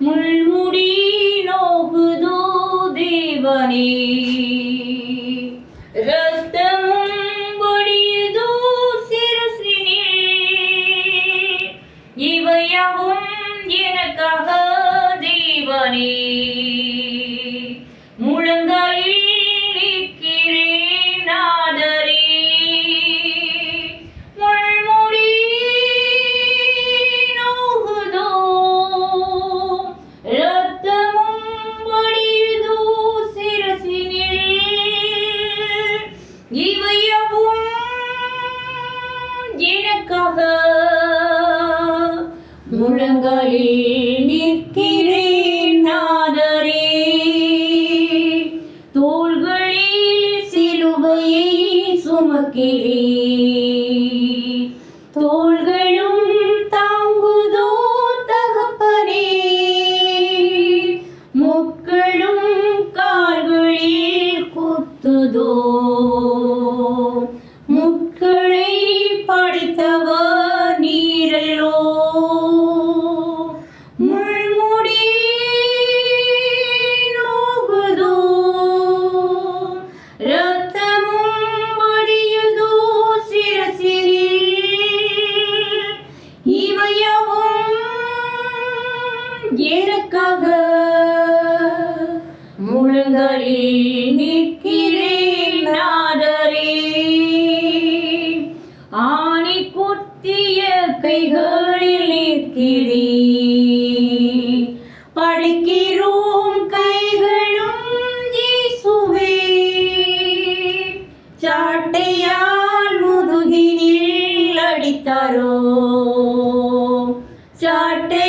முள்முடி நோகுதோ தேவனே. ரத்தமும் வடியுதோ சிரசினில் இவையவும் எனக்காக தேவனே. கரங்களில் நிற்கிறேன் நாதரே. தோள்களில் சிலுவையை சுமக்கிறே தோள் முழங்காலில் நிற்கிறேன் நாதரே. ஆணி குத்திய கைகளில் நிற்கிறே படிக்கிறோம் கைகளும் இயேசுவே. சாட்டையால் முதுகினில் அடித்தாரோ. சாட்டை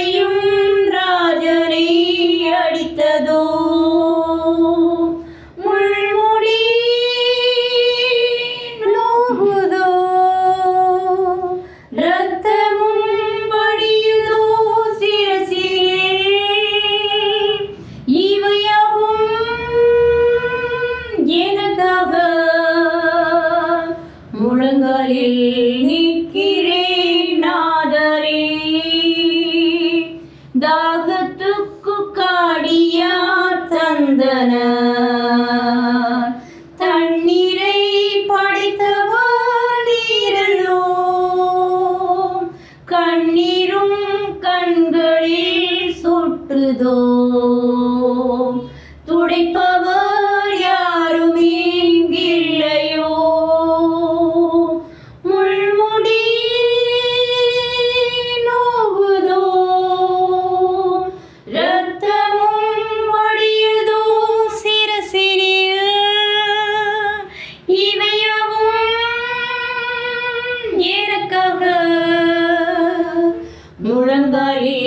முழங்களில் நிற்கிறேன் நாதரே. தாகத்துக்கு காடியா தந்தன தண்ணீரை படைத்தவர் நீரலோ கண்ணீரும் கண்களில் சொட்டுதோ. துடைப்பவர்